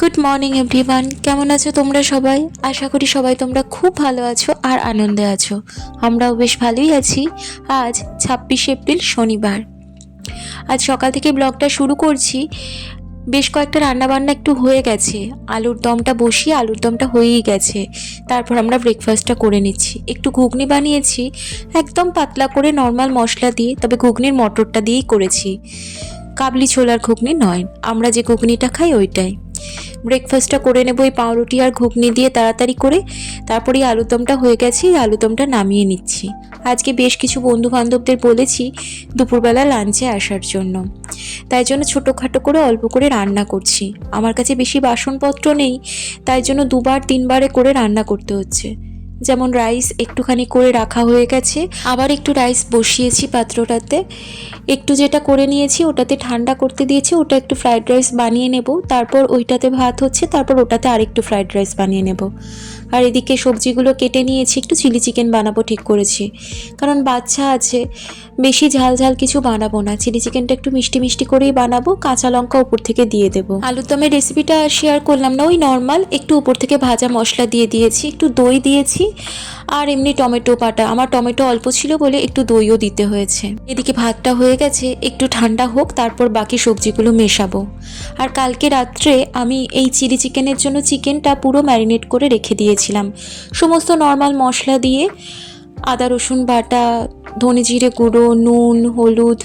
Good morning everyone কেমন আছো তোমরা সবাই? আশা করি সবাই তোমরা খুব ভালো আছো আর আনন্দে আছো। আমরাও বেশ ভালোই আছি আজ ছাব্বিশে এপ্রিল, শনিবার। আজ সকাল থেকে ব্লগটা শুরু করছি। বেশ কয়েকটা রান্নাবান্না একটু হয়ে গেছে। আলুর দমটা বসিয়ে আলুর দমটা হয়েই গেছে। তারপর আমরা ব্রেকফাস্টটা করে নিচ্ছি। একটু ঘুগনি বানিয়েছি, একদম পাতলা করে নর্মাল মশলা দিয়ে, তবে ঘুগনির মটরটা দিয়েই করেছি। কাবলি ছোলার ঘুগনি নয়। আমরা যে ঘুগনিটা খাই ওইটাই। ব্রেকফাস্টটা করে নেব, এই পাউরুটি আর ঘুগনি দিয়ে তাড়াতাড়ি করে। তারপরে আলুদমটা হয়ে গেছে আলুদমটা নামিয়ে নিচ্ছি। আজকে বেশ কিছু বন্ধু বান্ধবদের বলেছি দুপুরবেলা লাঞ্চে আসার জন্য। তাই জন্য ছোটোখাটো করে অল্প করে রান্না করছি। আমার কাছে বেশি বাসনপত্র নেই, তাই জন্য দুবার তিনবারে করে রান্না করতে হচ্ছে। যেমন রাইস একটুখানি করে রাখা হয়ে গেছে। আবার একটু রাইস বসিয়েছি পাত্রটাতে। একটু যেটা করে নিয়েছি ওটাতে ঠান্ডা করতে দিয়েছি, ওটা একটু ফ্রায়েড রাইস বানিয়ে নেব। তারপর ওইটাতে ভাত হচ্ছে, তারপর ওটাতে আরেকটু ফ্রায়েড রাইস বানিয়ে নেব। আর এদিকে সবজিগুলো কেটে নিয়েছি, একটু চিলি চিকেন বানাবো ঠিক করেছি। কারণ বাচ্চা আছে, বেশি ঝাল ঝাল কিছু বানাবো না। চিলি চিকেনটা একটু মিষ্টি মিষ্টি করেই বানাবো, কাঁচা লঙ্কা উপর থেকে দিয়ে দেবো। আলুর দমের রেসিপিটা শেয়ার করলাম না, ওই নর্মাল একটু উপর থেকে ভাজা মশলা দিয়ে দিয়েছি, একটু দই দিয়েছি আর এমনি টমেটো পাটা আমার টমেটো অল্প ছিল বলে একটু দইও দিতে হয়েছে। এদিকে ভাতটা হয়ে গেছে, একটু ঠান্ডা হোক, তারপর বাকি সবজিগুলো মেশাবো। আর কালকে রাত্রে আমি এই চিলি চিকেনের জন্য চিকেনটা পুরো ম্যারিনেট করে রেখে দিয়েছিলাম। সমস্ত নর্মাল মশলা দিয়ে আদা রসুন বাটা, ধনে জিরে গুঁড়ো, নুন, হলুদ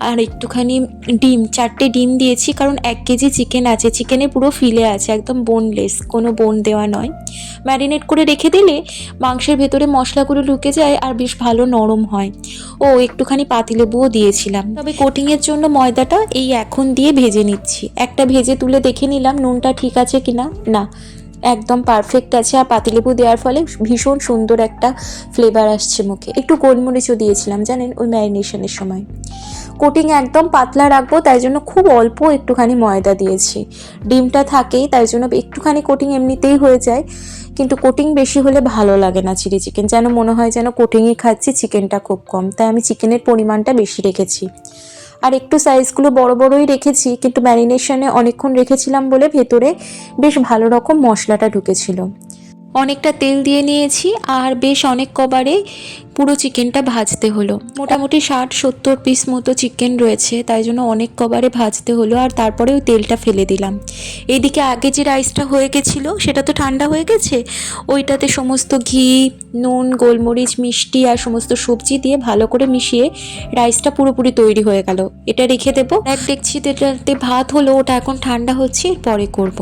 আর একটুখানি ডিম, চারটে ডিম দিয়েছি, কারণ এক কেজি চিকেন আছে। চিকেনে পুরো ফিলে আছে, একদম বোনলেস কোনো বোন দেওয়া নয়। ম্যারিনেট করে রেখে দিলে মাংসের ভেতরে মশলাগুলো ঢুকে যায় আর বেশ ভালো নরম হয়। ও, একটুখানি পাতিলেবুও দিয়েছিলাম। তবে কোটিংয়ের জন্য ময়দাটা এই এখন দিয়ে ভেজে নিচ্ছি। একটা ভেজে তুলে দেখে নিলাম নুনটা ঠিক আছে কিনা। না, একদম পারফেক্ট আছে আর পাতিলেবু দেওয়ার ফলে ভীষণ সুন্দর একটা ফ্লেভার আসছে মুখে। একটু গোলমরিচও দিয়েছিলাম, জানেন, ওই ম্যারিনেশনের সময়। কোটিং একদম পাতলা রাখব, তাই জন্য খুব অল্প একটুখানি ময়দা দিয়েছি। ডিমটা থাকেই, তাই জন্য একটুখানি কোটিং এমনিতেই হয়ে যায়। কিন্তু কোটিং বেশি হলে ভালো লাগে না চিলি চিকেন। যেন মনে হয় যেন কোটিংই খাচ্ছি, চিকেনটা খুব কম। তাই আমি চিকেনের পরিমাণটা বেশি রেখেছি। আর একটু সাইজগুলো বড় বড়ই রেখেছি, কিন্তু ম্যারিনেশনে অনেকক্ষণ রেখেছিলাম বলে ভেতরে বেশ ভালো রকম মশলাটা ঢুকেছিল। অনেকটা তেল দিয়ে নিয়েছি আর বেশ অনেক কবারে পুরো চিকেনটা ভাজতে হলো। মোটামুটি ষাট, সত্তর পিস মতো চিকেন রয়েছে, তাই জন্য অনেক কবারে ভাজতে হলো আর তারপরে ওই তেলটা ফেলে দিলাম। এইদিকে আগে যে রাইসটা হয়ে গেছিল, সেটা তো ঠান্ডা হয়ে গেছে, ওইটাতে সমস্ত ঘি, নুন, গোলমরিচ, মিষ্টি আর সমস্ত সবজি দিয়ে ভালো করে মিশিয়ে রাইসটা পুরোপুরি তৈরি হয়ে গেল। এটা রেখে দেবো। এক দেখছি এটাতে ভাত হলো, ওটা এখন ঠান্ডা হচ্ছে পরে করব।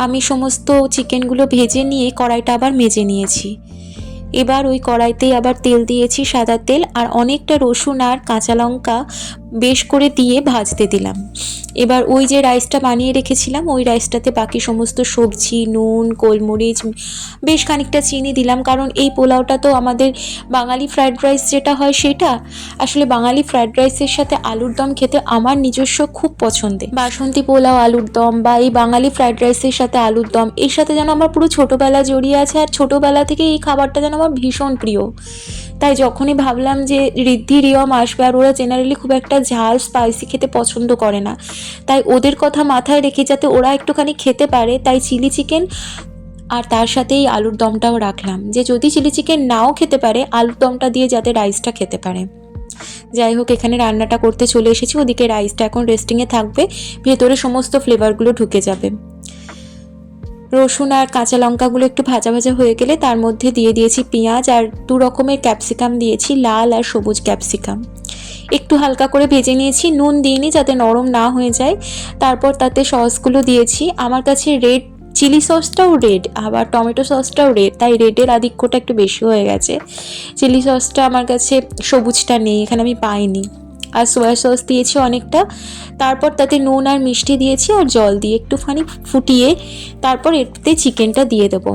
আমি সমস্ত চিকেনগুলো ভেজে নিয়ে কড়াইটা আবার মেজে নিয়েছি। এবার ওই কড়াইতেই আবার তেল দিয়েছি সাদা তেল আর অনেকটা রসুন আর কাঁচা লঙ্কা বেশ করে দিয়ে ভাজতে দিলাম। এবার ওই যে রাইসটা বানিয়ে রেখেছিলাম, ওই রাইসটাতে বাকি সমস্ত সবজি, নুন, গোলমরিচ, বেশ খানিকটা চিনি দিলাম। কারণ এই পোলাওটা তো আমাদের বাঙালি ফ্রায়েড রাইস যেটা হয় সেটা, আসলে বাঙালি ফ্রায়েড রাইসের সাথে আলুর দম খেতে আমার নিজস্ব খুব পছন্দের। বাসন্তী পোলাও, আলুর দম বা এই বাঙালি ফ্রায়েড রাইসের সাথে আলুর দম, এর সাথে যেন আমার পুরো ছোটোবেলা জড়িয়ে আছে আর ছোটোবেলা থেকে এই খাবারটা যেন আমার ভীষণ প্রিয়। তাই যখনই ভাবলাম যে ঋদ্ধি রিয়ম আসবে আর ওরা জেনারেলি খুব একটা ঝাল স্পাইসি খেতে পছন্দ করে না। তাই ওদের কথা মাথায় রেখে যাতে ওরা একটুখানি খেতে পারে, তাই চিলি চিকেন আর তার সাথে এই আলুর দমটাও রাখলাম। যে যদি চিলি চিকেন নাও খেতে পারে, আলুর দমটা দিয়ে যাতে রাইসটা খেতে পারে। যাই হোক, এখানে রান্নাটা করতে চলে এসেছি। ওদিকে রাইসটা এখন রেস্টিংয়ে থাকবে। ভেতরে সমস্ত ফ্লেভারগুলো ঢুকে যাবে। রসুন আর কাঁচা লঙ্কাগুলো একটু ভাজা ভাজা হয়ে গেলে তার মধ্যে দিয়ে দিয়েছি পেঁয়াজ আর দু রকমের ক্যাপসিকাম দিয়েছি, লাল আর সবুজ ক্যাপসিকাম একটু হালকা করে ভেজে নিয়েছি, নুন দিইনি যাতে নরম না হয়ে যায়। তারপর তাতে সসগুলো দিয়েছি। আমার কাছে রেড চিলি সসটাও রেড, আবার টমেটো সসটাও রেড, তাই রেডের আধিক্যটা একটু বেশি হয়ে গেছে। চিলি সসটা আমার কাছে সবুজটা নেই, এখানে আমি পাইনি। আর সোয়া সস দিয়েছি অনেকটা। তারপর তাতে নুন আর মিষ্টি দিয়েছি আর জল দিয়ে একটুখানি ফুটিয়ে তারপর এতে চিকেনটা দিয়ে দেবো।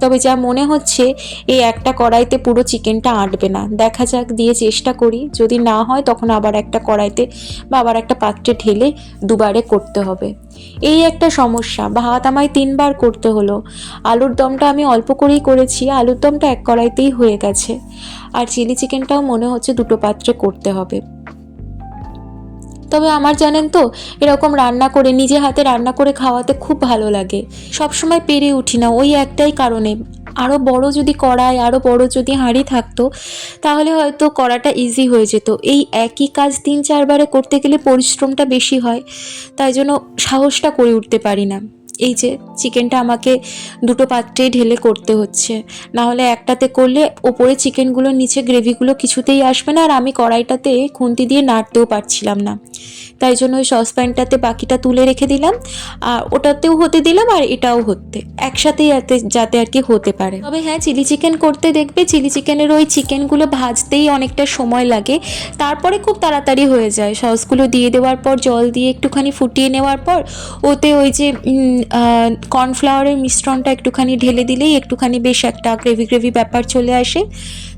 তবে যা মনে হচ্ছে, এই একটা কড়াইতে পুরো চিকেনটা আঁটবে না। দেখা যাক, দিয়ে চেষ্টা করি। যদি না হয়, তখন আবার একটা কড়াইতে বা আবার একটা পাত্রে ঢেলে দুবারে করতে হবে। এই একটা সমস্যা। ভাত আমায় তিনবার করতে হলো। আলুর দমটা আমি অল্প করেই করেছি। আলুর দমটা এক কড়াইতেই হয়ে গেছে। আর চিলি চিকেনটাও মনে হচ্ছে দুটো পাত্রে করতে হবে। তবে আমার জানেন তো, এরকম রান্না করে, নিজে হাতে রান্না করে খাওয়াতে খুব ভালো লাগে। সবসময় পেরে উঠি না, ওই একটাই কারণে। আরও বড় যদি কড়াই আরও বড় যদি হাঁড়ি থাকতো, তাহলে হয়তো করাটা ইজি হয়ে যেত। এই একই কাজ তিন চারবারে করতে গেলে পরিশ্রমটা বেশি হয়, তাই জন্য সাহসটা করে উঠতে পারি না। এই যে চিকেনটা আমাকে দুটো পাত্রেই ঢেলে করতে হচ্ছে। না হলে একটাতে করলে ওপরে চিকেনগুলো নিচে গ্রেভিগুলো কিছুতেই আসবে না আর আমি কড়াইটাতে খুন্তি দিয়ে নাড়তেও পারছিলাম না। তাই জন্য ওই সসপ্যানটাতে বাকিটা তুলে রেখে দিলাম। আর ওটাতেও হতে দিলাম আর এটাও হতে। একসাথেই যাতে যাতে আর কি হতে পারে। তবে হ্যাঁ চিলি চিকেন করতে দেখবে, চিলি চিকেনের ওই চিকেনগুলো ভাজতেই অনেকটা সময় লাগে। তারপরে খুব তাড়াতাড়ি হয়ে যায়। সসগুলো দিয়ে দেওয়ার পর, জল দিয়ে একটুখানি ফুটিয়ে নেওয়ার পর, ওতে ওই যে কর্নফ্লাওয়ারের মিশ্রণটা একটুখানি ঢেলে দিলেই একটুখানি বেশ একটা গ্রেভি গ্রেভি ব্যাপার চলে আসে।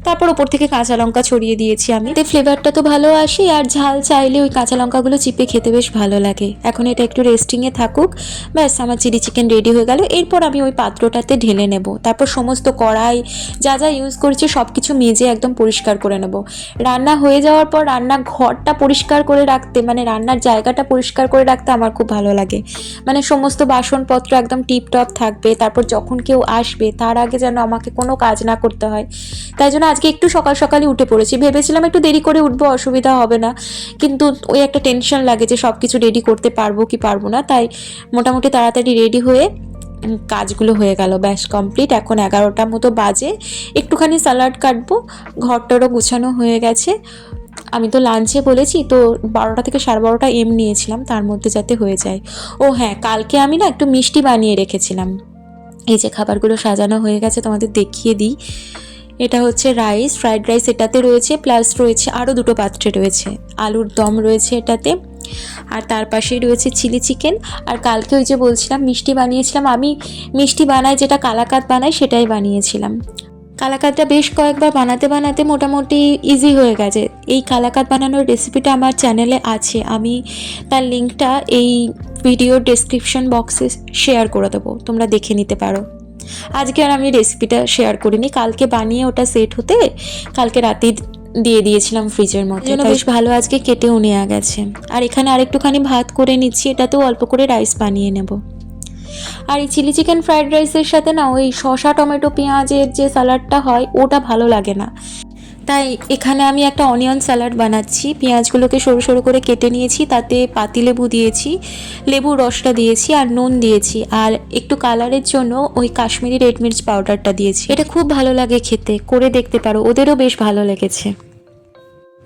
তারপর ওপর থেকে কাঁচা লঙ্কা ছড়িয়ে দিয়েছি আমি। এতে ফ্লেভারটা তো ভালো আসে, আর ঝাল চাইলে ওই কাঁচা লঙ্কাগুলো চিপে খেতে বেশ ভালো লাগে। এখন এটা একটু রেস্টিংয়ে থাকুক। ব্যাস, আমার চিলি চিকেন রেডি হয়ে গেল। এরপর আমি ওই পাত্রটাতে ঢেলে নেব। তারপর সমস্ত কড়াই, যা যা ইউজ করেছি সব কিছু মেজে একদম পরিষ্কার করে নেব। রান্না হয়ে যাওয়ার পর রান্না ঘরটা পরিষ্কার করে রাখতে মানে রান্নার জায়গাটা পরিষ্কার করে রাখতে আমার খুব ভালো লাগে। মানে সমস্ত বাসনপত্র একদম টিপটপ থাকবে। তারপর যখন কেউ আসবে, তার আগে যেন আমাকে কোনো কাজ না করতে হয়। তাই জন্য আজকে একটু সকাল সকালই উঠে পড়েছি। ভেবেছিলাম একটু দেরি করে উঠবো, অসুবিধা হবে না। কিন্তু ওই একটা টেনশন লাগে যে সব কিছু রেডি করতে পারব কি পারব না। তাই মোটামুটি তাড়াতাড়ি রেডি হয়ে কাজগুলো হয়ে গেল, ব্যাস কমপ্লিট এখন এগারোটার মতো বাজে। একটুখানি স্যালাড কাটবো, ঘরটারও গুছানো হয়ে গেছে। আমি তো লাঞ্চে বলেছি, তো বারোটা থেকে সাড়ে বারোটা এম নিয়েছিলাম, তার মধ্যে যাতে হয়ে যায়। ও হ্যাঁ কালকে আমি না একটু মিষ্টি বানিয়ে রেখেছিলাম। এই যে খাবারগুলো সাজানো হয়ে গেছে, তোমাদের দেখিয়ে দিই। এটা হচ্ছে রাইস, ফ্রাইড রাইস এটাতে রয়েছে, প্লাস রয়েছে আরও দুটো পাত্রে রয়েছে। আলুর দম রয়েছে এটাতে, আর তার পাশেই রয়েছে চিলি চিকেন। আর কালকে ওই যে বলছিলাম, মিষ্টি বানিয়েছিলাম, আমি মিষ্টি বানাই, যেটা কালাকাত বানাই, সেটাই বানিয়েছিলাম। কালাকাতটা বেশ কয়েকবার বানাতে বানাতে মোটামুটি ইজি হয়ে গেছে। এই কালাকাত বানানোর রেসিপিটা আমার চ্যানেলে আছে। আমি তার লিঙ্কটা এই ভিডিওর ডেসক্রিপশন বক্সে শেয়ার করে দেবো। তোমরা দেখে নিতে পারো। আজকে আর আমি রেসিপিটা শেয়ার করিনি। কালকে বানিয়ে ওটা সেট হতে কালকে রাতে দিয়ে দিয়েছিলাম ফ্রিজের মধ্যে। জন্য বেশ ভালো আজকে কেটেও নেওয়া গেছে আর এখানে আরেকটুখানি ভাত করে নিচ্ছি এটাতেও অল্প করে রাইস বানিয়ে নেব। আর এই চিলি চিকেন ফ্রাইড রাইসের সাথে না ওই শশা টমেটো পেঁয়াজের যে স্যালাডটা হয় ওটা ভালো লাগে না। তাই এখানে আমি একটা অনিয়ন স্যালাড বানাচ্ছি। পেঁয়াজগুলোকে সরু সরু করে কেটে নিয়েছি, তাতে পাতিলেবু দিয়েছি, লেবুর রসটা দিয়েছি আর নুন দিয়েছি। আর একটু কালারের জন্য ওই কাশ্মীরি রেড মির্চ পাউডারটা দিয়েছি। এটা খুব ভালো লাগে খেতে, করে দেখতে পারো, ওদেরও বেশ ভালো লেগেছে।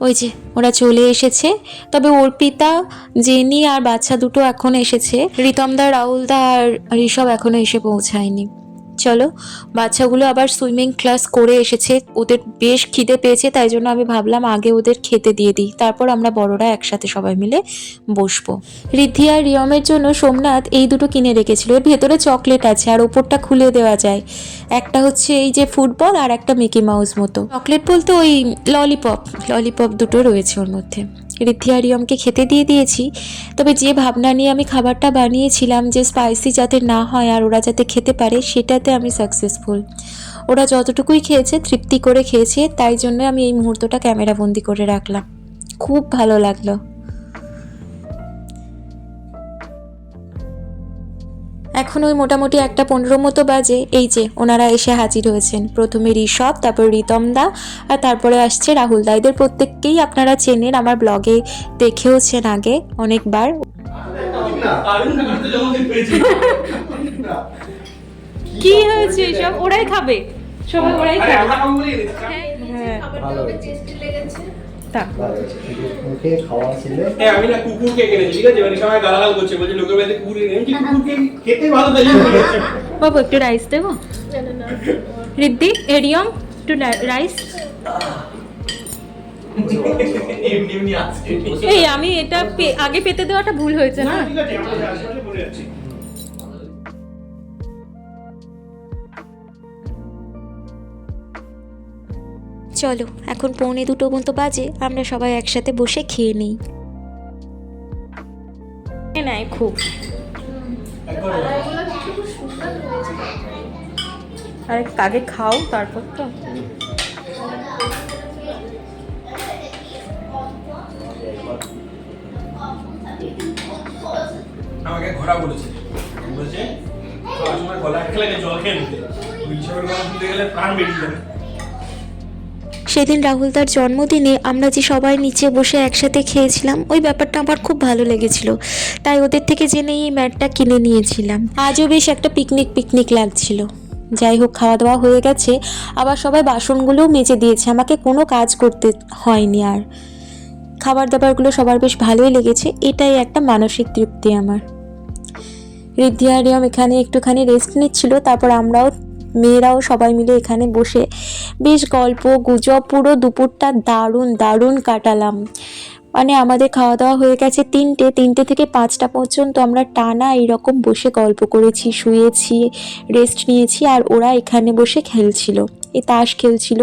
ওই যে, ওরা চলে এসেছে। তবে অর্পিতা, জেনি আর বাচ্চা দুটো এখন এসেছে। রিতমদা রাহুলদা আর ঋষভ এখনও এসে পৌঁছায়নি। চলো, বাচ্চাগুলো আবার সুইমিং ক্লাস করে এসেছে, ওদের বেশ খিদে পেয়েছে, তাই জন্য আমি ভাবলাম আগে ওদের খেতে দিয়ে দিই। তারপর আমরা বড়রা একসাথে সবাই মিলে বসবো। রিদ্ধি আর রিয়মের জন্য সোমনাথ এই দুটো কিনে রেখেছিল। এর ভেতরে চকলেট আছে আর ওপরটা খুলে দেওয়া যায়। একটা হচ্ছে এই যে ফুটবল আর একটা মিকি মাউস মতো। চকলেট বলতে ওই ললিপপ ললিপপ দুটো রয়েছে ওর মধ্যে। রিদ্ধি আর রিয়মকে খেতে দিয়ে দিয়েছি। তবে যে ভাবনা নিয়ে আমি খাবারটা বানিয়েছিলাম যে স্পাইসি যাতে না হয় আর ওরা যাতে খেতে পারে, সেটাতে আমি সাকসেসফুল ওরা যতটুকুই খেয়েছে, তৃপ্তি করে খেয়েছে, তাই জন্য আমি এই মুহূর্তটা ক্যামেরাবন্দি করে রাখলাম। খুব ভালো লাগল। এখন ওই মোটামুটি একটা পনেরো মতো বাজে। এই যে ওনারা এসে হাজির হয়েছেন। প্রথমে ঋষভ তারপর রিতম দা আর তারপরে আসছে রাহুল দা। এদের প্রত্যেককেই আপনারা চেনেন আমার ব্লগে দেখেওছেন আগে অনেকবার। কি হয়েছে এসব? ওরাই খাবে। সবাই ওরাই খাবে। ভালো খাওয়া ছিল। হ্যাঁ আমি না কুকুরকে কিনেছি ঠিক আছে? মানে সবাই গালাগাল করছে বলছে লোকের বাড়িতে কুকুর কিনেছি কুকুরকে খেতে ভালো তাই বাবু একটু রাইস দেবো? রিদ্দি এরিয়ম একটু রাইস এই আমি এটা পে- আগে পেতে দেওয়াটা ভুল হয়েছে না? ঠিক আছে চলো এখন পৌনে দুটো মতো বাজে আমরা সবাই একসাথে বসে খেয়ে নিই। নেয় খুব। আরে আগে খাও তারপর তো। ঝগড়া করেছে বলেছে। সময় গলা লাগে জল খেয়ে নিতে। ওই হিসাবের শুনতে গেলে প্রাণ বেরিয়ে যাবে। সেদিন রাহুল তার জন্মদিনে আমরা যে সবাই নিচে বসে একসাথে খেয়েছিলাম, ওই ব্যাপারটা আমার খুব ভালো লেগেছিল। তাই ওদের থেকে জেনে এই ম্যাটটা কিনে নিয়েছিলাম। আজও বেশ একটা পিকনিক পিকনিক লাগছিল। যাই হোক খাওয়া দাওয়া হয়ে গেছে। আবার সবাই বাসনগুলোও মেজে দিয়েছে। আমাকে কোনো কাজ করতে হয়নি আর। খাবার দাবারগুলো সবার বেশ ভালোই লেগেছে। এটাই একটা মানসিক তৃপ্তি আমার। আর এখানে একটুখানি রেস্ট নিচ্ছিল। তারপর আমরাও মেয়েরাও সবাই মিলে এখানে বসে বেশ গল্প, গুজব, পুরো দুপুরটা দারুণ দারুণ কাটালাম। মানে আমাদের খাওয়া দাওয়া হয়ে গেছে তিনটে তিনটে থেকে পাঁচটা পর্যন্ত আমরা টানা এইরকম বসে গল্প করেছি, শুয়েছি রেস্ট নিয়েছি আর ওরা এখানে বসে খেলছিল। এই তাস খেলছিল।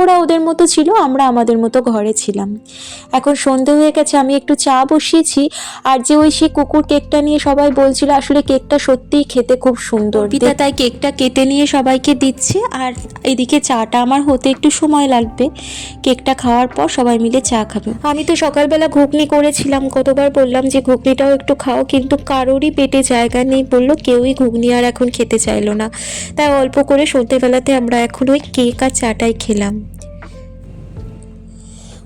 ওরা ওদের মতো ছিল আমরা আমাদের মতো ঘরে ছিলাম। এখন সন্ধে হয়ে গেছে আমি একটু চা বসিয়েছি। আর যে ওই সেই কুকুর কেকটা নিয়ে সবাই বলছিল আসলে কেকটা সত্যিই খেতে খুব সুন্দর। পিতা তাই কেকটা কেটে নিয়ে সবাইকে দিচ্ছে আর এদিকে চাটা আমার হতে একটু সময় লাগবে। কেকটা খাওয়ার পর সবাই মিলে চা খাবে। আমি তো সকালবেলা ঘুগনি করেছিলাম কতবার বললাম যে ঘুগনিটাও একটু খাও কিন্তু কারোরই পেটে জায়গা নেই বলল কেউই ঘুগনি আর এখন খেতে চাইলো না। তাই অল্প করে সন্ধ্যেবেলাতে আমরা এখন ওই কেক আর চাটাই খেলাম।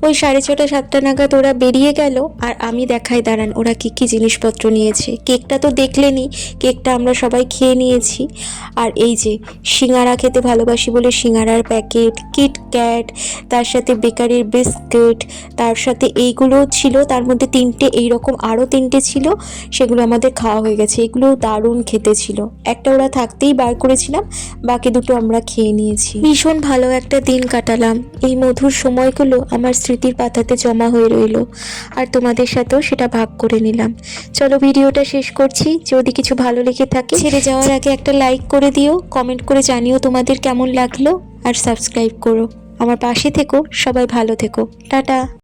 ওই সাড়ে ছটা, সাতটা নাগাদ ওরা বেরিয়ে গেল আর আমি দেখাই, দাঁড়ান, ওরা কী কী জিনিসপত্র নিয়েছে। কেকটা তো দেখলেনি কেকটা আমরা সবাই খেয়ে নিয়েছি। আর এই যে, সিঙ্গারা খেতে ভালোবাসি বলে সিঙ্গারার প্যাকেট কিটক্যাট তার সাথে বেকারির বিস্কুট, তার সাথে এইগুলোও ছিল, তার মধ্যে তিনটে, এইরকম আরও তিনটে ছিল, সেগুলো আমাদের খাওয়া হয়ে গেছে। এগুলো দারুণ খেতে ছিল। একটা ওরা থাকতেই বার করেছিলাম, বাকি দুটো আমরা খেয়ে নিয়েছি। ভীষণ ভালো একটা দিন কাটালাম। এই মধুর সময়গুলো আমার স্মৃতির পাতাতে জমা হয়ে রইল। আর তোমাদের সাথেও সেটা ভাগ করে নিলাম। চলো ভিডিওটা শেষ করছি। যদি কিছু ভালো লেগে থাকে, ছেড়ে যাওয়ার আগে একটা লাইক করে দিও কমেন্ট করে জানিও তোমাদের কেমন লাগল, আর সাবস্ক্রাইব করো। আমার পাশে থেকো, সবাই ভালো থেকো। টাটা।